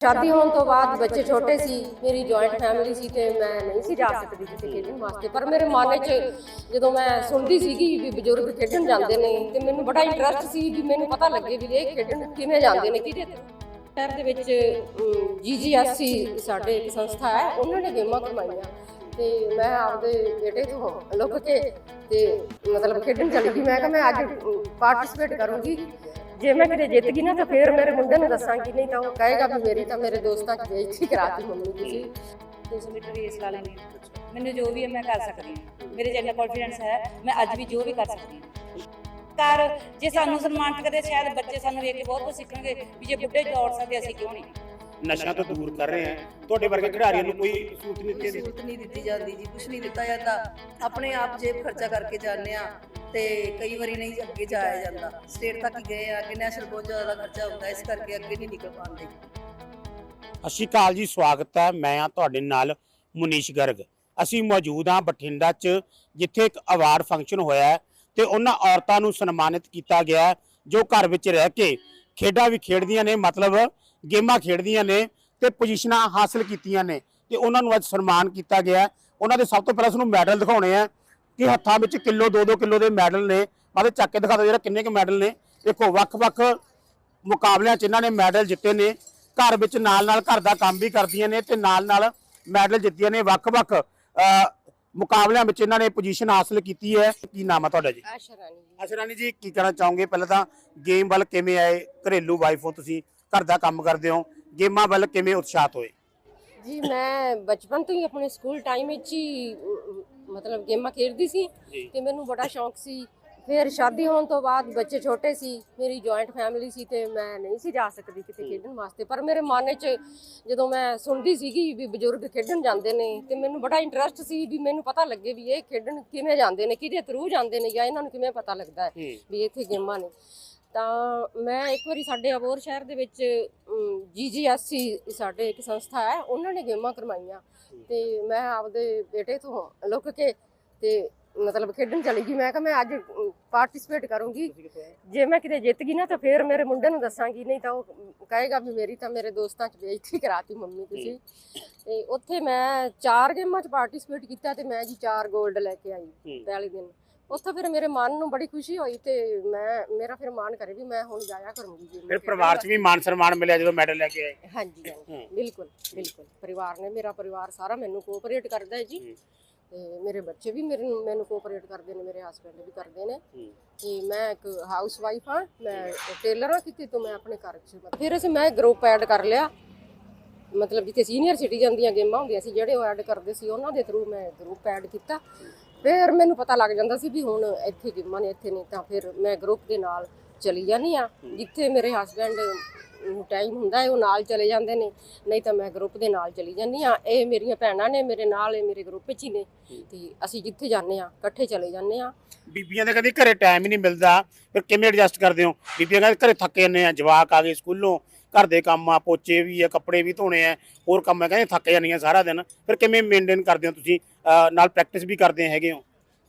ਸ਼ਾਦੀ ਹੋਣ ਤੋਂ ਬਾਅਦ ਬੱਚੇ ਛੋਟੇ ਸੀ, ਮੇਰੀ ਜੁਆਇੰਟ ਫੈਮਿਲੀ ਸੀ ਤੇ ਮੈਂ ਨਹੀਂ ਸੀ ਜਾ ਸਕਦੀ ਕਿਤੇ ਖੇਡਣ ਵਾਸਤੇ। ਪਰ ਮੇਰੇ ਮਨ 'ਚ ਜਦੋਂ ਮੈਂ ਸੁਣਦੀ ਸੀਗੀ ਵੀ ਬਜ਼ੁਰਗ ਖੇਡਣ ਜਾਂਦੇ ਨੇ ਤੇ ਮੈਨੂੰ ਬੜਾ ਇੰਟਰਸਟ ਸੀ ਵੀ ਮੈਨੂੰ ਪਤਾ ਲੱਗੇ ਵੀ ਇਹ ਖੇਡਣ ਕਿਵੇਂ ਜਾਂਦੇ ਨੇ, ਕਿਹਦੇ ਸ਼ਹਿਰ ਦੇ ਵਿੱਚ ਜੀਜੀਐਸਸੀ ਸਾਡੇ ਇੱਕ ਸੰਸਥਾ ਹੈ, ਉਹਨਾਂ ਨੇ ਗੇਮਾਂ ਕਰਵਾਈਆਂ ਤੇ ਮੈਂ ਆਪਦੇ ਬੇਟੇ ਤੋਂ ਲੁੱਕ ਕੇ ਤੇ ਮਤਲਬ ਖੇਡਣ ਚਲੀ ਗਈ। ਮੈਂ ਕਿਹਾ ਮੈਂ ਅੱਜ ਪਾਰਟਿਸਿਪੇਟ ਕਰੂੰਗੀ। ਜੇ ਮੈਂ ਕਿਤੇ ਜਿੱਤ ਗਈ ਨਾ ਤਾਂ ਫਿਰ ਮੇਰੇ ਮੁੰਡੇ ਨੂੰ ਦੱਸਾਂਗੀ ਨਹੀਂ ਤਾਂ ਉਹ ਕਹੇਗਾ ਵੀ ਮੇਰੀ ਤਾਂ ਮੇਰੇ ਦੋਸਤਾਂ 'ਚ ਬੇਇੱਜ਼ਤੀ ਕਰਾਤੀ ਮੰਮੀ ਤੁਸੀਂ। 200 ਮੀਟਰ ਰੇਸ ਲਾ ਹਾਂ। ਮੈਨੂੰ ਜੋ ਵੀ ਹੈ ਮੈਂ ਕਰ ਸਕਦੀ ਹਾਂ। ਮੇਰੇ 'ਚ ਇੰਨਾ ਕੌਨਫੀਡੈਂਸ ਹੈ ਮੈਂ ਅੱਜ ਵੀ ਜੋ ਵੀ ਕਰ ਸਕਦੀ ਹਾਂ। ਕਰ ਜੇ ਸਾਨੂੰ ਸਨਮਾਨਿਤ ਕਰਦੇ ਸ਼ਾਇਦ ਬੱਚੇ ਸਾਨੂੰ ਵੇਖ ਕੇ ਬਹੁਤ ਕੁਝ ਸਿੱਖਣਗੇ ਵੀ ਜੇ ਬੁੱਢੇ ਦੌੜ ਸਕਦੇ ਅਸੀਂ ਕਿਉਂ ਨਹੀਂ? ਨਸ਼ਿਆਂ ਤੋਂ ਦੂਰ ਕਰ ਰਹੇ ਹਾਂ। ਤੁਹਾਡੇ ਵਰਗੇ ਖਿਡਾਰੀਆਂ ਨੂੰ ਕੋਈ ਸਹੂਲਤ ਨਹੀਂ ਦਿੱਤੀ ਜਾਂਦੀ। ਸਹੂਲਤ ਨਹੀਂ ਦਿੱਤੀ ਜਾਂਦੀ ਜੀ ਕੁਝ ਨਹੀਂ ਦਿੱਤਾ ਜਾਂਦਾ। ਆਪਣੇ ਆਪ ਜੇਬ ਖਰਚਾ ਕਰਕੇ ਜਾਂਦੇ ਆ ਤੇ ਕਈ ਵਾਰੀ ਨਹੀਂ ਅੱਗੇ ਜਾਇਆ ਜਾਂਦਾ। ਸਟੇਟ ਤੱਕ ਹੀ ਗਏ ਆ ਕਿ ਨੈਸ਼ਨਲ ਬਹੁਤ ਜ਼ਿਆਦਾ ਖਰਚਾ ਹੁੰਦਾ, ਇਸ ਕਰਕੇ ਅੱਗੇ ਨਹੀਂ ਨਿਕਲ ਪਾਉਂਦੇ। ਸਤਿ ਸ਼੍ਰੀ ਅਕਾਲ ਜੀ, ਸਵਾਗਤ ਹੈ। ਮੈਂ ਆ ਤੁਹਾਡੇ ਨਾਲ ਮੁਨੀਸ਼ ਗਰਗ। ਅਸੀਂ ਮੌਜੂਦ ਹਾਂ ਬਠਿੰਡਾ 'ਚ, ਜਿੱਥੇ ਇੱਕ ਅਵਾਰਡ ਫੰਕਸ਼ਨ ਹੋਇਆ ਹੈ ਤੇ ਉਹਨਾਂ ਔਰਤਾਂ ਨੂੰ ਸਨਮਾਨਿਤ ਕੀਤਾ ਗਿਆ ਹੈ, ਜੋ ਘਰ ਵਿੱਚ ਰਹਿ ਕੇ ਖੇਡਾਂ ਵੀ ਖੇਡਦੀਆਂ ਨੇ, ਮਤਲਬ ਗੇਮਾਂ ਖੇਡਦੀਆਂ ਨੇ ਤੇ ਪੋਜੀਸ਼ਨਾਂ ਹਾਸਲ ਕੀਤੀਆਂ ਨੇ ਤੇ ਉਹਨਾਂ ਨੂੰ ਅੱਜ ਸਨਮਾਨ ਕੀਤਾ ਗਿਆ ਹੈ। ਉਹਨਾਂ ਦੇ ਸਭ ਤੋਂ ਪਹਿਲਾਂ ਤੁਹਾਨੂੰ ਮੈਡਲ ਦਿਖਾਉਣੇ ਆ। ਕਿ ਹੱਥਾਂ ਵਿੱਚ ਕਿਲੋ 2-2 ਕਿਲੋ ਦੇ ਮੈਡਲ ਨੇ। ਮਾਦੇ ਚੱਕ ਕੇ ਦਿਖਾ ਦਿਓ ਜਿਹੜਾ ਕਿੰਨੇ ਕੁ ਮੈਡਲ ਨੇ। ਦੇਖੋ ਵੱਖ-ਵੱਖ ਮੁਕਾਬਲਿਆਂ 'ਚ ਇਹਨਾਂ ਨੇ ਮੈਡਲ ਜਿੱਤੇ ਨੇ। ਘਰ ਵਿੱਚ ਨਾਲ-ਨਾਲ ਘਰ ਦਾ ਕੰਮ ਵੀ ਕਰਦੀਆਂ ਨੇ ਤੇ ਨਾਲ-ਨਾਲ ਮੈਡਲ ਜਿੱਤੀਆਂ ਨੇ। ਵੱਖ-ਵੱਖ ਮੁਕਾਬਲਿਆਂ ਵਿੱਚ ਇਹਨਾਂ ਨੇ ਪੋਜੀਸ਼ਨ ਹਾਸਲ ਕੀਤੀ ਹੈ। ਕੀ ਨਾਮ ਹੈ ਤੁਹਾਡਾ ਜੀ? ਆਸ਼ਰਾਨੀ ਜੀ। ਅਸ਼ਰਾਨੀ ਜੀ ਕੀ ਕਹਿਣਾ ਚਾਹੋਗੇ? ਪਹਿਲਾਂ ਤਾਂ ਗੇਮ ਵੱਲ ਕਿਵੇਂ ਆਏ? ਘਰੇਲੂ ਵਾਈਫ ਹੋ ਤੁਸੀਂ। ਘਰ ਦਾ ਕੰਮ ਕਰਦੇ ਹੋ। ਗੇਮਾਂ ਵੱਲ ਕਿਵੇਂ ਉਤਸ਼ਾਹਤ ਹੋਏ? ਜੀ ਮੈਂ ਬਚਪਨ ਤੋਂ ਹੀ ਆਪਣੇ ਸਕੂਲ ਟਾਈਮ ਵਿੱਚ ਹੀ ਮਤਲਬ ਗੇਮਾਂ ਖੇਡਦੀ ਸੀ। ਤੇ ਮੈਨੂੰ ਬੜਾ ਸ਼ੌਂਕ ਸੀ। ਫਿਰ ਸ਼ਾਦੀ ਹੋਣ ਤੋਂ ਬਾਅਦ ਬੱਚੇ ਛੋਟੇ ਸੀ ਮੇਰੀ ਜੁਆਇੰਟ ਫੈਮਿਲੀ ਸੀ ਤੇ ਮੈਂ ਨਹੀਂ ਸੀ ਜਾ ਸਕਦੀ ਕਿਤੇ ਖੇਡਣ ਵਾਸਤੇ। ਪਰ ਮੇਰੇ ਮਨ ਵਿੱਚ ਜਦੋਂ ਮੈਂ ਸੁਣਦੀ ਸੀਗੀ ਵੀ ਬਜ਼ੁਰਗ ਖੇਡਣ ਜਾਂਦੇ ਨੇ ਤੇ ਮੈਨੂੰ ਬੜਾ ਇੰਟਰਸਟ ਸੀ ਵੀ ਮੈਨੂੰ ਪਤਾ ਲੱਗੇ ਵੀ ਇਹ ਖੇਡਣ ਕਿਵੇਂ ਜਾਂਦੇ ਨੇ ਕਿਹਦੇ ਥਰੂ ਜਾਂਦੇ ਨੇ ਜਾਂ ਇਹਨਾਂ ਨੂੰ ਕਿਵੇਂ ਪਤਾ ਲੱਗਦਾ ਹੈ। ਵੀ ਇੱਥੇ ਗੇਮਾਂ ਨੇ। ਤਾਂ ਮੈਂ ਇੱਕ ਵਾਰੀ ਸਾਡੇ ਅਬੋਰ ਸ਼ਹਿਰ ਦੇ ਵਿੱਚ ਜੀਜੀਐਸਸੀ ਸਾਡੇ ਇੱਕ ਸੰਸਥਾ ਹੈ ਉਹਨਾਂ ਨੇ ਗੇਮਾਂ ਕਰਵਾਈਆਂ। ਤੇ ਮੈਂ ਆਪਦੇ ਬੇਟੇ ਤੋਂ ਲੁੱਕ ਕੇ ਤੇ ਮਤਲਬ ਖੇਡਣ ਚਲੀ ਗਈ। ਮੈਂ ਕਿਹਾ ਮੈਂ ਅੱਜ ਪਾਰਟਿਸਿਪੇਟ ਕਰੂੰਗੀ। ਜੇ ਮੈਂ ਕਿਤੇ ਜਿੱਤ ਗਈ ਨਾ ਤਾਂ ਫਿਰ ਮੇਰੇ ਮੁੰਡੇ ਨੂੰ ਦੱਸਾਂਗੀ ਨਹੀਂ ਤਾਂ ਉਹ ਕਹੇਗਾ ਵੀ ਮੇਰੀ ਤਾਂ ਮੇਰੇ ਦੋਸਤਾਂ 'ਚ ਬੇਇੱਜ਼ਤੀ ਕਰਾਤੀ ਮੰਮੀ ਤੁਸੀਂ। ਤੇ ਉੱਥੇ ਮੈਂ ਚਾਰ ਗੇਮਾਂ 'ਚ ਪਾਰਟਿਸਿਪੇਟ ਕੀਤਾ ਤੇ ਮੈਂ ਜੀ ਚਾਰ 골ਡ ਲੈ ਕੇ ਆਈ। ਪਹਿਲੇ ਦਿਨ। ਉੱਥੇ ਫਿਰ ਮੇਰੇ ਮਨ ਨੂੰ ਬੜੀ ਖੁਸ਼ੀ ਹੋਈ ਤੇ ਮੈਂ ਮੇਰਾ ਫਿਰ ਮਨ ਕਰੇ ਵੀ ਮੈਂ ਹੁਣ ਜਾਇਆ ਕਰੂੰਗੀ ਜੀ। ਫਿਰ ਪਰਿਵਾਰ 'ਚ ਵੀ ਮਾਨ ਸਨਮਾਨ ਮਿਲਿਆ ਜਦੋਂ ਮੈਡਲ ਲੈ ਕੇ ਆਏ? ਹਾਂਜੀ ਹਾਂਜੀ। ਬਿਲਕੁਲ ਬਿਲਕੁਲ। ਪਰਿਵਾਰ ਨੇ ਮੇਰਾ ਪਰਿਵਾਰ ਸਾਰਾ ਮੈਨੂੰ ਕੋਆਪਰੇਟ ਕਰਦਾ ਹੈ ਜੀ। ਤੇ ਮੇਰੇ ਬੱਚੇ ਵੀ ਮੇਰੇ ਮੈਨੂੰ ਕੋਆਪਰੇਟ ਕਰਦੇ ਨੇ ਮੇਰੇ ਹਸਬੰਡ ਵੀ ਕਰਦੇ ਨੇ। ਤੇ ਮੈਂ ਇੱਕ ਹਾਊਸ ਵਾਈਫ ਹਾਂ ਮੈਂ ਟੇਲਰ ਹਾਂ ਕਿਤੇ ਤੋਂ ਮੈਂ ਆਪਣੇ ਘਰ 'ਚ ਫਿਰ ਅਸੀਂ ਮੈਂ ਗਰੁੱਪ ਐਡ ਕਰ ਲਿਆ। ਮਤਲਬ ਜਿੱਥੇ ਸੀਨੀਅਰ ਸਿਟੀਜ਼ਨ ਦੀਆਂ ਗੇਮਾਂ ਹੁੰਦੀਆਂ ਸੀ ਜਿਹੜੇ ਉਹ ਐਡ ਕਰਦੇ ਸੀ ਉਹਨਾਂ ਦੇ ਥਰੂ ਮੈਂ ਗਰੁੱਪ ਐਡ ਕੀਤਾ। ਫਿਰ ਮੈਨੂੰ ਪਤਾ ਲੱਗ ਜਾਂਦਾ ਸੀ ਵੀ ਹੁਣ ਇੱਥੇ ਗੇਮਾਂ ਨੇ ਇੱਥੇ ਨਹੀਂ ਤਾਂ ਫਿਰ ਮੈਂ ਗਰੁੱਪ ਦੇ ਨਾਲ ਚਲੀ ਜਾਂਦੀ ਆ ਜਿੱਥੇ ਮੇਰੇ ਹਸਬੰਡ ਟਾਈਮ ਹੁੰਦਾ ਹੈ ਉਹ ਨਾਲ ਚਲੇ ਜਾਂਦੇ ਨੇ ਨਹੀਂ ਤਾਂ ਮੈਂ ਗਰੁੱਪ ਦੇ ਨਾਲ ਚਲੀ ਜਾਂਦੀ ਆ ਇਹ ਮੇਰੀਆਂ ਭੈਣਾਂ ਨੇ ਮੇਰੇ ਨਾਲ ਇਹ ਮੇਰੇ ਗਰੁੱਪ ਵਿੱਚ ਹੀ ਨੇ। ਤੇ ਅਸੀਂ ਜਿੱਥੇ ਜਾਂਦੇ ਆ ਇਕੱਠੇ ਚਲੇ ਜਾਂਦੇ ਆ ਬੀਬੀਆਂ ਦੇ ਕਦੀ ਘਰੇ ਟਾਈਮ ਹੀ ਨਹੀਂ ਮਿਲਦਾ। ਫਿਰ ਕਿਵੇਂ ਐਡਜਸਟ ਕਰਦੇ ਹੋ? ਬੀਬੀਆਂ ਕਹਿੰਦੇ ਘਰੇ ਥੱਕੇ ਜਾਂਦੇ ਆ ਜਵਾਕ ਆ ਗਏ ਸਕੂਲੋਂ ਘਰ ਦੇ ਕੰਮ ਆ ਪੋਚੇ ਵੀ ਆ ਕੱਪੜੇ ਵੀ ਧੋਣੇ ਆ ਹੋਰ ਕੰਮ ਆ। ਕਹਿੰਦੇ ਥੱਕ ਜਾਂਦੀਆਂ ਸਾਰਾ ਦਿਨ। ਫਿਰ ਕਿਵੇਂ ਮੇਨਟੇਨ ਕਰਦੇ ਹੋ ਤੁਸੀਂ? ਨਾਲ ਪ੍ਰੈਕਟਿਸ ਵੀ ਕਰਦੇ ਹੈਗੇ ਹੋ?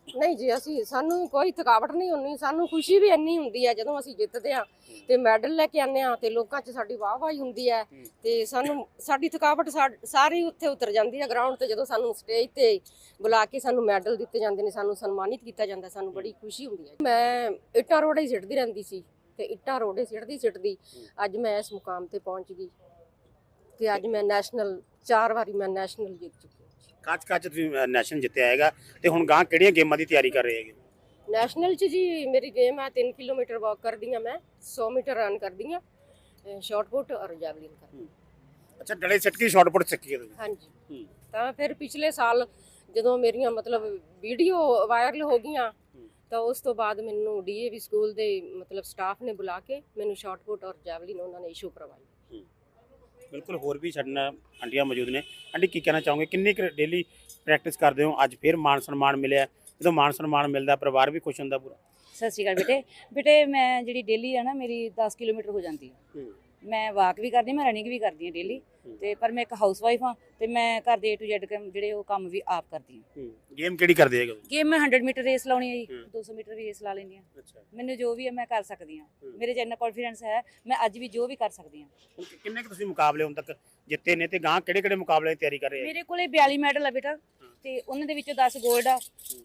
ਨਹੀਂ ਜੀ ਅਸੀਂ ਸਾਨੂੰ ਕੋਈ ਥਕਾਵਟ ਨਹੀਂ ਹੁੰਦੀ ਸਾਨੂੰ ਖੁਸ਼ੀ ਵੀ ਇੰਨੀ ਹੁੰਦੀ ਹੈ ਜਦੋਂ ਅਸੀਂ ਜਿੱਤਦੇ ਆ ਤੇ ਮੈਡਲ ਲੈ ਕੇ ਆਉਂਦੇ ਆ ਤੇ ਲੋਕਾਂ 'ਚ ਸਾਡੀ ਵਾਹ-ਵਾਹੀ ਹੁੰਦੀ ਹੈ ਤੇ ਸਾਨੂੰ ਸਾਡੀ ਥਕਾਵਟ ਸਾਰੀ ਉੱਥੇ ਉਤਰ ਜਾਂਦੀ ਹੈ ਗਰਾਊਂਡ ਤੇ ਜਦੋਂ ਸਾਨੂੰ ਸਟੇਜ ਤੇ ਬੁਲਾ ਕੇ ਸਾਨੂੰ ਮੈਡਲ ਦਿੱਤੇ ਜਾਂਦੇ ਨੇ ਸਾਨੂੰ ਸਨਮਾਨਿਤ ਕੀਤਾ ਜਾਂਦਾ ਸਾਨੂੰ ਬੜੀ ਖੁਸ਼ੀ ਹੁੰਦੀ ਹੈ ਮੈਂ ਇੱਟਾਂ ਰੋੜੇ ਹੀ ਸਿੱਟਦੀ ਰਹਿੰਦੀ ਸੀ ਤੇ ਇੱਟਾਂ ਰੋੜੇ ਸਿੱਟਦੀ ਸਿੱਟਦੀ ਅੱਜ ਮੈਂ ਇਸ ਮੁਕਾਮ ਤੇ ਪਹੁੰਚ ਗਈ ਤੇ ਅੱਜ ਮੈਂ ਨੈਸ਼ਨਲ ਚਾਰ ਵਾਰੀ ਮੈਂ ਨੈਸ਼ਨਲ ਜਿੱਤ ਚੁੱਕੀ ਕੱਚ ਕੱਚ ਤੁਸੀਂ ਨੈਸ਼ਨਲ ਜਿੱਤਿਆ ਹੈਗਾ ਤੇ ਹੁਣ ਗਾਂ ਕਿਹੜੀਆਂ ਗੇਮਾਂ ਦੀ ਤਿਆਰੀ ਕਰ ਰਹੇ ਹੈਗੇ? ਨੈਸ਼ਨਲ ਚ ਜੀ ਮੇਰੀ ਗੇਮ ਹੈ 3 ਕਿਲੋਮੀਟਰ ਵਾਕ ਕਰਦੀ ਹਾਂ ਮੈਂ 100 ਮੀਟਰ ਰਨ ਕਰਦੀ ਹਾਂ ਸ਼ਾਰਟ ਪੁੱਟ ਔਰ ਜੈਵਲਿਨ ਕਰਦੀ ਅੱਛਾ ਡਲੇ ਸਿੱਟ ਕੇ ਸ਼ਾਰਟ ਪੁੱਟ ਸਿੱਖੀ ਹੈ ਤੁਸੀਂ? ਹਾਂਜੀ। ਤਾਂ ਫਿਰ ਪਿਛਲੇ ਸਾਲ ਜਦੋਂ ਮੇਰੀਆਂ ਮਤਲਬ ਵੀਡੀਓ ਵਾਇਰਲ ਹੋ ਗਈਆਂ ਤਾਂ ਉਸ ਤੋਂ ਬਾਅਦ ਮੈਨੂੰ ਡੀਏਵੀ ਸਕੂਲ ਦੇ ਮਤਲਬ ਸਟਾਫ ਨੇ ਬੁਲਾ ਕੇ ਮੈਨੂੰ ਸ਼ਾਰਟ ਪੁੱਟ ਔਰ ਜੈਵਲਿਨ ਉਹਨਾਂ ਨੇ ਇਸ਼ੂ ਕਰਵਾਈ। ਬਿਲਕੁਲ ਹੋਰ ਵੀ ਸਾਡੇ ਨਾਲ ਆਂਟੀਆਂ ਮੌਜੂਦ ਨੇ। ਆਂਟੀ ਕੀ ਕਹਿਣਾ ਚਾਹੋਗੇ? ਕਿੰਨੀ ਕੁ ਡੇਲੀ ਪ੍ਰੈਕਟਿਸ ਕਰਦੇ ਹੋ? ਅੱਜ ਫਿਰ ਮਾਨ ਸਨਮਾਨ ਮਿਲਿਆ। ਜਦੋਂ ਮਾਨ ਸਨਮਾਨ ਮਿਲਦਾ ਪਰਿਵਾਰ ਵੀ ਖੁਸ਼ ਹੁੰਦਾ ਪੂਰਾ। ਸਤਿ ਸ਼੍ਰੀ ਅਕਾਲ ਬੇਟੇ। ਬੇਟੇ ਮੈਂ ਜਿਹੜੀ ਡੇਲੀ ਆ ਨਾ ਮੇਰੀ 10 ਕਿਲੋਮੀਟਰ ਹੋ ਜਾਂਦੀ ਹੈ। ਮੈਂ ਵਾਕ ਵੀ ਕਰਦੀ ਮੈਂ ਰਨਿੰਗ ਵੀ ਕਰਦੀ ਹਾਂ ਡੇਲੀ ਤੇ ਪਰ ਮੈਂ ਇੱਕ ਹਾਊਸ ਵਾਈਫ ਹਾਂ ਤੇ ਮੈਂ ਘਰ ਦੇ A to ਜਿਹੜੇ ਉਹ ਕੰਮ ਵੀ ਆਪ ਕਰਦੀ ਹਾਂ। ਗੇਮ ਕਿਹੜੀ ਕਰਦੇ ਹੈਗੇ ਗੇਮ ਮੈਂ 100 ਮੀਟਰ ਰੇਸ ਲਾਉਣੀ ਹੈ ਜੀ 200 ਮੀਟਰ ਰੇਸ ਲਾ ਲੈਂਦੀ ਹਾਂ। ਮੈਨੂੰ ਜੋ ਵੀ ਹੈ ਮੈਂ ਕਰ ਸਕਦੀ ਹਾਂ। ਮੇਰੇ 'ਚ ਕੌਨਫੀਡੈਂਸ ਹੈ ਮੈਂ ਅੱਜ ਵੀ ਜੋ ਵੀ ਕਰ ਸਕਦੀ ਹਾਂ। ਕਿੰਨੇ ਕੁ ਤੁਸੀਂ ਮੁਕਾਬਲੇ ਹੁਣ ਤੱਕ ਜਿੱਤੇ ਨੇ ਤੇ ਗਾਂ ਕਿਹੜੇ ਕਿਹੜੇ ਮੁਕਾਬਲੇ ਦੀ ਤਿਆਰੀ ਕਰ ਰਹੇ ਮੇਰੇ ਕੋਲੇ 42 ਮੈਡਲ ਆ ਬੇਟਾ ਤੇ ਉਹਨਾਂ ਦੇ ਵਿੱਚੋਂ 10 ਗੋਲਡ ਆ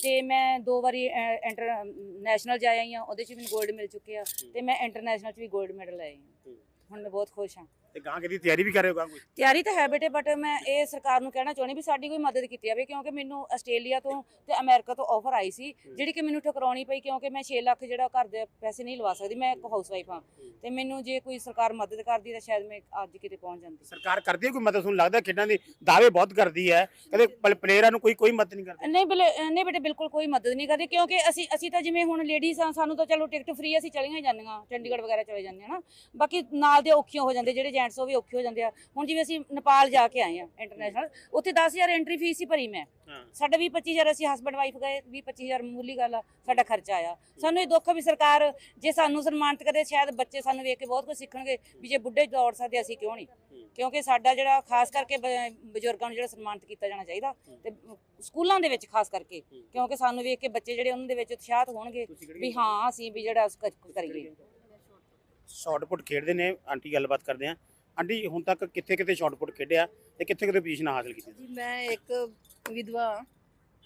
ਤੇ ਮੈਂ ਦੋ ਵਾਰੀ ਇੰਟਰਨੈਸ਼ਨਲ ਜਾ ਆਈ ਉਹਦੇ 'ਚ ਵੀ ਗੋਲਡ ਮਿਲ ਚੁੱਕੇ ਆ ਤੇ ਮੈਂ ਇੰਟਰਨੈਸ਼ਨਲ 'ਚ ਵੀ ਗੋਲਡ ਮੈਡਲ ਆਈ ਹਾਂ। ਹੁਣ ਮੈਂ ਬਹੁਤ ਖੁਸ਼ ਹਾਂ। ਤੇ ਗਾਂ ਕਿਹਦੀ ਤਿਆਰੀ ਵੀ ਕਰ ਰਹੇ ਹੋ ਗਾਂ ਕੋਈ? ਤਿਆਰੀ ਤਾਂ ਹੈ ਬੇਟੇ ਬਟ ਮੈਂ ਇਹ ਸਰਕਾਰ ਨੂੰ ਕਹਿਣਾ ਚਾਹੁੰਦੀ ਵੀ ਸਾਡੀ ਕੋਈ ਮਦਦ ਕੀਤੀ ਜਾਵੇ ਕਿਉਂਕਿ ਮੈਨੂੰ ਆਸਟ੍ਰੇਲੀਆ ਤੋਂ ਤੇ ਅਮਰੀਕਾ ਤੋਂ ਆਫਰ ਆਈ ਸੀ ਜਿਹੜੀ ਕਿ ਮੈਨੂੰ ਠੁਕਰਾਉਣੀ ਪਈ ਕਿਉਂਕਿ ਮੈਂ 6 ਲੱਖ ਜਿਹੜਾ ਘਰ ਦੇ ਪੈਸੇ ਨਹੀਂ ਲਵਾ ਸਕਦੀ ਮੈਂ ਇੱਕ ਹਾਊਸ ਵਾਈਫ ਹਾਂ। ਤੇ ਮੈਨੂੰ ਜੇ ਕੋਈ ਸਰਕਾਰ ਮਦਦ ਕਰਦੀ ਤਾਂ ਸ਼ਾਇਦ ਮੈਂ ਅੱਜ ਕਿਤੇ ਪਹੁੰਚ ਜਾਂਦੀ। ਸਰਕਾਰ ਕਰਦੀ ਹੈ ਕੋਈ ਮਦਦ? ਤੁਹਾਨੂੰ ਲੱਗਦਾ ਖੇਡਾਂ ਦੀ ਦਾਅਵੇ ਬਹੁਤ ਕਰਦੀ ਹੈ? ਕਦੇ ਪਲੇਅਰਾਂ ਨੂੰ ਕੋਈ ਕੋਈ ਮਦਦ ਨਹੀਂ ਕਰਦੀ? ਨਹੀਂ ਬਿਲ ਨਹੀਂ ਬੇਟੇ ਬਿਲਕੁਲ ਕੋਈ ਮਦਦ ਨਹੀਂ ਕਰਦੇ ਕਿਉਂਕਿ ਅਸੀਂ ਅਸੀਂ ਤਾਂ ਜਿਵੇਂ ਹੁਣ ਲੇਡੀਜ਼ ਆ ਸਾਨੂੰ ਤਾਂ ਚਲੋ ਟਿਕਟ ਫ੍ਰੀ ਅਸੀਂ ਚਲੀਆਂ ਹੀ ਜਾਂਦੀਆਂ ਚੰਡੀਗੜ੍ਹ ਵਗੈਰਾ ਚਲੇ ਜਾਂਦੀਆਂ ਨਾ। ਬਾਕੀ ਨਾਲ ਦੇ ਔਖੀਆਂ ਹੋ ਜਾਂਦੇ ਜਿਹੜੇ ਜੈਂਟਸ ਉਹ ਵੀ ਔਖੇ ਹੋ ਜਾਂਦੇ ਆ। ਹੁਣ ਜਿਵੇਂ ਅਸੀਂ ਨੇਪਾਲ ਜਾ ਕੇ ਆਏ ਆ ਇੰਟਰਨੈਸ਼ਨਲ ਉੱਥੇ 10000 ਐਂਟਰੀ ਫੀਸ ਹੀ ਭਰੀ ਮੈਂ। ਸਾਡਾ ਵੀ 25000 ਅਸੀਂ ਹਸਬੰਡ ਵਾਈਫ ਗਏ 20 25000 ਮਾਮੂਲੀ ਗੱਲ ਆ ਸਾਡਾ ਖਰਚਾ ਆਇਆ। ਸਾਨੂੰ ਇਹ ਦੁੱਖ ਵੀ ਸਰਕਾਰ ਜੇ ਸਾਨੂੰ ਸਨਮਾਨਿਤ ਕਰੇ ਸ਼ਾਇਦ ਬੱਚੇ ਸਾਨੂੰ ਵੇਖ ਕੇ ਬਹੁਤ ਕੁਝ ਸਿੱਖਣਗੇ ਵੀ ਜੇ ਬੁੱਢੇ ਦੌੜ ਸਕਦੇ ਅਸੀਂ ਕਿਉਂ ਨਹੀਂ? ਕਿਉਂਕਿ ਸਾਡਾ ਜਿਹੜਾ ਖਾਸ ਕਰਕੇ ਬਜ਼ੁਰਗਾਂ ਨੂੰ ਜਿਹੜਾ ਸਨਮਾਨਿਤ ਕੀਤਾ ਜਾਣਾ ਚਾਹੀਦਾ ਤੇ ਸਕੂਲਾਂ ਦੇ ਵਿੱਚ ਖਾਸ ਕਰਕੇ। ਕਿਉਂਕਿ ਸਾਨੂੰ ਵੇਖ ਕੇ ਬੱਚੇ ਜਿਹੜੇ ਉਹਨਾਂ ਦੇ ਵਿੱਚ ਉਤਸ਼ਾਹਤ ਹੋਣਗੇ ਵੀ ਹਾਂ ਅਸੀਂ ਵੀ ਜਿਹੜਾ ਕਰੀਏ। ਸ਼ਾਰਟ ਪੁੱਟ ਖੇਡਦੇ ਨੇ ਆਂਟੀ ਗੱਲਬਾਤ ਕਰਦੇ ਆ। ਆਂਟੀ ਹੁਣ ਤੱਕ ਕਿੱਥੇ ਕਿੱਥੇ ਸ਼ਾਰਟ ਪੁੱਟ ਖੇਡਿਆ ਤੇ ਕਿੱਥੇ ਕਿੱਥੇ ਪੋਜੀਸ਼ਨ ਹਾਸਲ ਕੀਤੀ ਜੀ ਮੈਂ ਇੱਕ ਵਿਧਵਾ ਹਾਂ।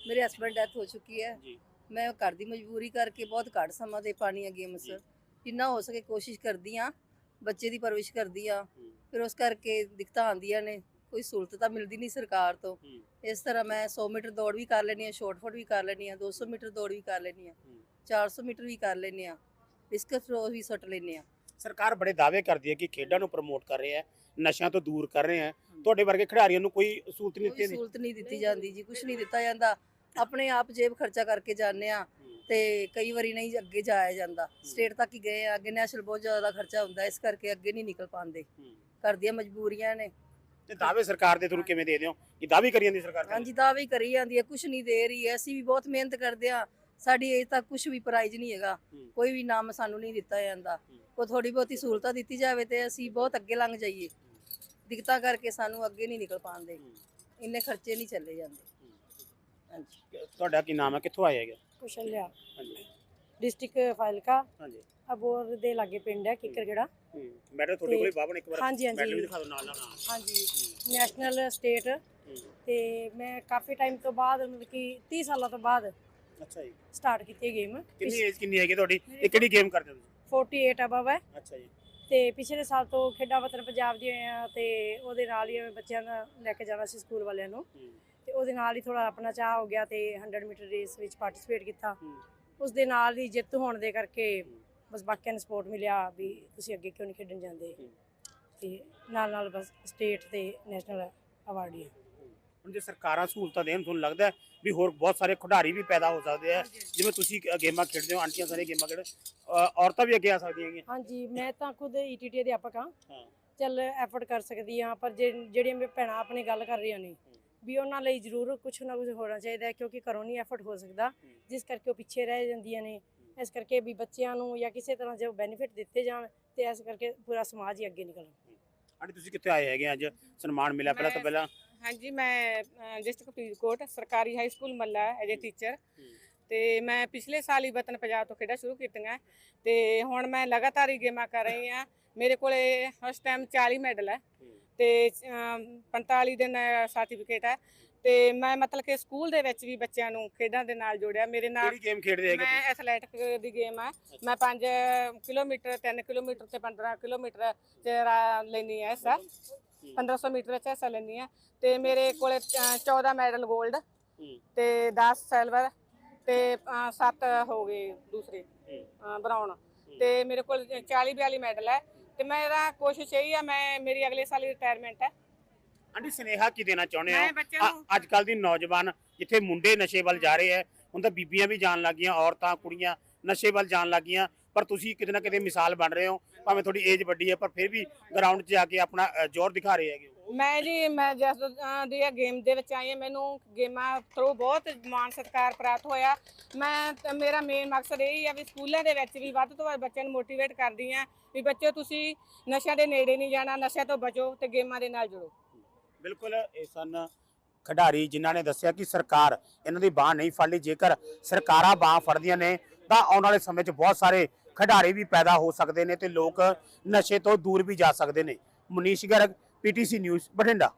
ਮੇਰੇ ਹਸਬੰਡ ਡੈਥ ਹੋ ਚੁੱਕੀ ਹੈ ਜੀ ਮੈਂ ਘਰ ਦੀ ਮਜਬੂਰੀ ਕਰਕੇ ਬਹੁਤ ਘੱਟ ਸਮਾਂ ਦੇ ਪਾਣੀ ਆ ਗੇਮਸ ਜੀ। ਜਿੰਨਾ ਹੋ ਸਕੇ ਕੋਸ਼ਿਸ਼ ਕਰਦੀ ਆ ਬੱਚੇ ਦੀ ਪਰਵਿਸ਼ ਕਰਦੀ ਆ ਹੂੰ। ਫਿਰ ਉਸ ਕਰਕੇ ਦਿੱਕਤਾਂ ਆਉਂਦੀਆਂ ਨੇ ਕੋਈ ਸਹੂਲਤ ਤਾਂ ਮਿਲਦੀ ਨਹੀਂ ਸਰਕਾਰ ਤੋਂ ਹੂੰ। ਇਸ ਤਰ੍ਹਾਂ ਮੈਂ 100 ਮੀਟਰ ਦੌੜ ਵੀ ਕਰ ਲੈਣੀ ਆ ਸ਼ਾਰਟ ਫੁੱਟ ਵੀ ਕਰ ਲੈਣੀ ਆ 200 ਮੀਟਰ ਦੌੜ ਵੀ ਕਰ ਲੈਣੀ ਆ ਹੂੰ। 400 ਮੀਟਰ ਵੀ ਕਰ ਲੈਣੀ ਆ ਡਿਸਕਸ ਥਰੋ ਵੀ ਸੁੱਟ ਲੈਣੀ ਆ ਸਰਕਾਰ ਬੜੇ ਦਾਅਵੇ ਕਰਦੀ ਹੈ ਕਿ ਖੇਡਾਂ ਨੂੰ ਪ੍ਰਮੋਟ ਕਰ ਰਹੇ ਹੈ ਨਸ਼ਿਆਂ ਤੋਂ ਦੂਰ ਕਰ ਰਹੇ ਹੈ। ਤੁਹਾਡੇ ਵਰਗੇ ਖਿਡਾਰੀਆਂ ਨੂੰ ਕੋਈ ਸਹੂਲਤ ਨਹੀਂ ਦਿੱਤੀ ਸਹੂਲਤ ਨਹੀਂ ਦਿੱਤੀ ਜਾਂਦੀ ਜੀ ਕੁਝ ਨਹੀਂ ਦਿੱਤਾ ਜਾਂਦਾ। ਆਪਣੇ ਆਪ ਜੇਬ ਖਰਚਾ ਕਰਕੇ ਜਾਂਦੇ ਆ ਤੇ ਕਈ ਵਾਰੀ ਨਹੀਂ ਅੱਗੇ ਜਾਇਆ ਜਾਂਦਾ। ਸਟੇਟ ਤੱਕ ਹੀ ਗਏ ਆ ਅੱਗੇ ਨੈਸ਼ਨਲ ਬਹੁਤ ਜ਼ਿਆਦਾ ਖਰਚਾ ਹੁੰਦਾ ਇਸ ਕਰਕੇ ਅੱਗੇ ਨਹੀਂ ਨਿਕਲ ਪਾਉਂਦੇ। ਘਰ ਦੀਆਂ ਮਜਬੂਰੀਆਂ ਨੇ। ਤੇ ਦਾਅਵੇ ਸਰਕਾਰ ਦੇ ਤੁਹਾਨੂੰ ਕਿਵੇਂ ਦੇ ਦਿਓ ਇਹ ਦਾਅਵੇ ਕਰੀ ਜਾਂਦੀ ਸਰਕਾਰ ਹਾਂਜੀ ਦਾਅਵੇ ਕਰੀ ਜਾਂਦੀ ਹੈ ਕੁਝ ਨਹੀਂ ਦੇ ਰਹੀ ਹੈ। ਅਸੀਂ ਵੀ ਬਹੁਤ ਮਿਹਨਤ ਕਰਦੇ ਆ ਸਾਡੀ ਅਜੇ ਤੱਕ ਕੁਝ ਵੀ ਪ੍ਰਾਈਜ਼ ਨਹੀਂ ਹੈਗਾ। ਕੋਈ ਵੀ ਨਾਮ ਸਾਨੂੰ ਨਹੀਂ ਦਿੱਤਾ ਜਾਂਦਾ। ਕੋਈ ਥੋੜੀ ਬਹੁਤੀ ਸਹੂਲਤਾਂ ਦਿੱਤੀ ਜਾਵੇ ਤੇ ਅਸੀਂ ਬਹੁਤ ਅੱਗੇ ਲੰਘ ਜਾਈਏ। ਦਿੱਕਤਾਂ ਕਰਕੇ ਸਾਨੂੰ ਅੱਗੇ ਨਹੀਂ ਨਿਕਲ ਪਾਉਂਦੇ। ਇੰਨੇ ਖਰਚੇ ਨਹੀਂ ਚੱਲੇ ਜਾਂਦੇ। ਹਾਂਜੀ। ਤੁਹਾਡਾ ਕੀ ਨਾਮ ਹੈ? ਕਿੱਥੋਂ ਆਏ ਹੈਗੇ? ਕੁਸ਼ਲਿਆ। ਹਾਂਜੀ। ਡਿਸਟ੍ਰਿਕਟ ਫਾਇਲਕਾ ਹਾਂਜੀ। ਅਬੋਰ ਦੇ ਲਾਗੇ ਪਿੰਡ ਹੈ ਕਿੱਕਰ ਕਿਹੜਾ ਮੈਡਲ ਤੁਹਾਡੇ ਕੋਲੇ ਬਾਬਨ ਇੱਕ ਵਾਰ ਹਾਂਜੀ, ਹਾਂਜੀ। ਮੈਡਲ ਵੀ ਦਿਖਾ ਦਿਓ ਨਾਲ ਨਾਲ ਹਾਂਜੀ। National state. ਤੇ ਮੈਂ ਕਾਫੀ ਟਾਈਮ ਤੋਂ ਬਾਅਦ ਮਤਲਬ ਕਿ 30 ਸਾਲਾਂ ਤੋਂ ਬਾਅਦ ਅੱਛਾ ਜੀ। ਸਟਾਰਟ ਕੀਤੀ ਹੈ ਗੇਮ ਕਿੰਨੀ ਏਜ ਕਿੰਨੀ ਹੈਗੀ ਤੁਹਾਡੀ? ਇਹ ਕਿਹੜੀ ਗੇਮ ਕਰਦੇ ਹੋ ਤੁਸੀਂ? 48 ਅਬਵ ਹੈ। ਅੱਛਾ ਜੀ। ਤੇ ਪਿਛਲੇ ਸਾਲ ਤੋਂ ਖੇਡਾਂ ਵਤਨ ਪੰਜਾਬ ਦੀ ਹੋਏ ਆ ਤੇ ਉਹਦੇ ਨਾਲ ਹੀ ਮੈਂ ਬੱਚਿਆਂ ਦਾ ਲੈ ਕੇ ਜਾਣਾ ਸੀ ਸਕੂਲ ਵਾਲਿਆਂ ਨੂੰ। ਤੇ ਉਹਦੇ ਨਾਲ ਹੀ ਥੋੜਾ ਆਪਣਾ ਚਾਹ ਹੋ ਗਿਆ ਤੇ 100 ਮੀਟਰ ਰੇਸ ਵਿੱਚ ਪਾਰਟਿਸਿਪੇਟ ਕੀਤਾ। ਉਸ ਦੇ ਨਾਲ ਹੀ ਜਿੱਤ ਹੋਣ ਦੇ ਕਰਕੇ ਬਸ ਬਾਕੀਆਂ ਨੂੰ ਸਪੋਰਟ ਮਿਲਿਆ ਵੀ ਤੁਸੀਂ ਅੱਗੇ ਕਿਉਂ ਨਹੀਂ ਖੇਡਣ ਜਾਂਦੇ। ਤੇ ਨਾਲ ਨਾਲ ਬਸ ਸਟੇਟ ਤੇ ਨੈਸ਼ਨਲ ਅਵਾਰਡ ਹੀ। ਹੁਣ ਜੇ ਸਰਕਾਰਾਂ ਸਹੂਲਤਾਂ ਦੇਣ ਤੁਹਾਨੂੰ ਲੱਗਦਾ ਹੈ ਵੀ ਹੋਰ ਬਹੁਤ ਸਾਰੇ ਖਿਡਾਰੀ ਵੀ ਪੈਦਾ ਹੋ ਸਕਦੇ ਆ? ਜਿਵੇਂ ਤੁਸੀਂ ਗੇਮਾਂ ਖੇਡਦੇ ਹੋ ਆਂਟੀਆਂ ਸਾਰੇ ਗੇਮਾਂ ਖੇਡ ਔਰਤਾਂ ਵੀ ਅੱਗੇ ਆ ਸਕਦੀਆਂ ਹੈਗੀਆਂ। ਹਾਂਜੀ ਮੈਂ ਤਾਂ ਖੁਦ ਈਟੀਟੀ ਅਧਿਆਪਕ ਹਾਂ। ਚੱਲ ਐਫਰਟ ਕਰ ਸਕਦੀ ਹਾਂ ਪਰ ਜਿਹੜੀਆਂ ਮੇਰੇ ਭੈਣਾਂ ਆਪਣੀ ਗੱਲ ਕਰ ਰਹੀਆਂ ਨੇ ਵੀ ਉਹਨਾਂ ਲਈ ਜ਼ਰੂਰ ਕੁਝ ਨਾ ਕੁਝ ਹੋਣਾ ਚਾਹੀਦਾ ਕਿਉਂਕਿ ਘਰੋਂ ਨਹੀਂ ਐਫਰਟ ਹੋ ਸਕਦਾ। ਜਿਸ ਕਰਕੇ ਉਹ ਪਿੱਛੇ ਰਹਿ ਜਾਂਦੀਆਂ ਨੇ। ਇਸ ਕਰਕੇ ਵੀ ਬੱਚਿਆਂ ਨੂੰ ਜਾਂ ਕਿਸੇ ਤਰ੍ਹਾਂ ਜੋ ਬੈਨੀਫਿਟ ਦਿੱਤੇ ਜਾਣ ਤੇ ਇਸ ਕਰਕੇ ਪੂਰਾ ਸਮਾਜ ਹੀ ਅੱਗੇ ਨਿਕਲੇ ਆਂਟੀ ਤੁਸੀਂ ਕਿੱਥੇ ਆਏ ਹੈਗੇ ਅੱਜ? ਸਨਮਾਨ ਮਿਲਿਆ ਪਹਿਲਾਂ ਤਾਂ ਮੈਂ- ਪਹਿਲਾਂ? ਹਾਂਜੀ ਮੈਂ ਡਿਸਟ੍ਰਿਕਟ ਫਰੀਦਕੋਟ ਸਰਕਾਰੀ high school Malla as teacher ਤੇ ਮੈਂ ਪਿਛਲੇ ਸਾਲ ਹੀ ਵਤਨ ਪੰਜਾਬ ਤੋਂ ਖੇਡਾਂ ਸ਼ੁਰੂ ਕੀਤੀਆਂ। ਤੇ ਹੁਣ ਮੈਂ ਲਗਾਤਾਰ ਹੀ ਗੇਮਾਂ ਕਰ ਰਹੀ ਹਾਂ। ਮੇਰੇ ਕੋਲੇ ਉਸ ਟਾਈਮ 40 ਮੈਡਲ ਹੈ। ਤੇ ਅਮ, 45 ਦਿਨ ਸਰਟੀਫਿਕੇਟ ਹੈ। ਤੇ ਮੈਂ ਮਤਲਬ ਕਿ ਸਕੂਲ ਦੇ ਵਿੱਚ ਵੀ ਬੱਚਿਆਂ ਨੂੰ ਖੇਡਾਂ ਦੇ ਨਾਲ ਜੋੜਿਆ। ਮੇਰੇ ਨਾਲ ਕਿਹੜੀ ਗੇਮ ਖੇਡਦੇ ਹੈਗੇ ਮੈਂ ਐਥਲੈਟਿਕ ਦੀ ਗੇਮ ਹੈ। ਮੈਂ 5 ਕਿਲੋਮੀਟਰ 3 ਕਿਲੋਮੀਟਰ ਤੇ 15 ਕਿਲੋਮੀਟਰ ਤੇ ਲੈਣੀ ਹੈ ਸਰ 1500 ਮੀਟਰ ਵਿੱਚ ਹਿੱਸਾ ਲੈਂਦੀ ਆ ਤੇ ਮੇਰੇ ਕੋਲੇ ਅ, 14 ਮੈਡਲ 골ਡ। ਤੇ 10 ਸਿਲਵਰ ਤੇ 7 ਹੋ ਗਏ ਦੂਸਰੇ ਹੂੰ। ਬਰਾਊਨ। ਤੇ ਮੇਰੇ ਕੋਲ 40 42 ਮੈਡਲ ਹੈ। ਤੇ ਮੇਰਾ ਕੋਸ਼ਿਸ਼ ਇਹੀ ਆ ਮੈਂ ਮੇਰੀ ਅਗਲੇ ਸਾਲ ਰਿਟਾਇਰਮੈਂਟ ਹੈ। ਆਂਟੀ ਸੁਨੇਹਾ ਕੀ ਦੇਣਾ ਚਾਹੁੰਦੇ ਹੋ? ਨੂੰ ਅੱਜ ਕੱਲ ਦੀ ਨੌਜਵਾਨ ਜਿੱਥੇ ਮੁੰਡੇ ਨਸ਼ੇ ਵੱਲ ਜਾ ਰਹੇ ਹੈ ਹੁਣ ਤਾਂ ਬੀਬੀਆਂ ਵੀ ਜਾਣ ਲੱਗੀਆਂ ਔਰਤਾਂ ਕੁੜੀਆਂ ਨਸ਼ੇ ਵੱਲ ਜਾਣ ਲੱਗੀਆਂ। ਪਰ ਤੁਸੀਂ ਕਿਤੇ ਨਾ ਕਿਤੇ ਮਿਸਾਲ ਬਣ ਰਹੇ ਹੋ ਭਾਵੇਂ ਤੁਹਾਡੀ ਏਜ ਵੱਡੀ ਹੈ ਪਰ ਫਿਰ ਵੀ ਗਰਾਊਂਡ 'ਚ ਜਾ ਕੇ ਆਪਣਾ ਅ, ਜ਼ੋਰ ਦਿਖਾ ਰਹੇ ਹੈਗੇ ਹੋ। ਮੈਂ ਜੀ ਮੈਂ ਜਸ ਦੀ ਗੇਮ ਦੇ ਵਿੱਚ ਆਈ ਹਾਂ ਮੈਨੂੰ ਗੇਮਾਂ ਥਰੂ ਬਹੁਤ ਮਾਣ ਸਤਿਕਾਰ ਪ੍ਰਾਪਤ ਹੋਇਆ ਮੈਂ ਤੇ ਮੇਰਾ ਮੇਨ ਮਕਸਦ ਇਹ ਹੀ ਆ ਵੀ ਸਕੂਲਾਂ ਦੇ ਵਿੱਚ ਵੀ ਵੱਧ ਤੋਂ ਵੱਧ ਬੱਚਿਆਂ ਨੂੰ ਮੋਟੀਵੇਟ ਕਰਦੀ ਆ ਵੀ ਬੱਚਿਓ ਤੁਸੀਂ ਨਸ਼ਿਆਂ ਦੇ ਨੇੜੇ ਨਹੀਂ ਜਾਣਾ ਨਸ਼ਿਆਂ ਤੋਂ ਬਚੋ ਤੇ ਗੇਮਾਂ ਦੇ ਨਾਲ ਜੁੜੋ ਬਿਲਕੁਲ ਇਹ ਸਨ ਖਿਡਾਰੀ ਜਿਨ੍ਹਾਂ ਨੇ ਦੱਸਿਆ ਕਿ ਸਰਕਾਰ ਇਹਨਾਂ ਦੀ ਬਾਹ ਨਹੀਂ ਫੜ ਲਈ ਜੇਕਰ ਸਰਕਾਰਾਂ ਬਾਹ ਫੜਦੀਆਂ ਨੇ ਤਾਂ ਆਉਣ ਵਾਲੇ ਸਮੇਂ 'ਚ ਬਹੁਤ ਸਾਰੇ ਖਿਡਾਰੀ ਵੀ ਪੈਦਾ ਹੋ ਸਕਦੇ ਨੇ ਤੇ ਲੋਕ ਨਸ਼ੇ ਤੋਂ ਦੂਰ ਵੀ ਜਾ ਸਕਦੇ ਨੇ। Munish Garg PTC news, Bathinda.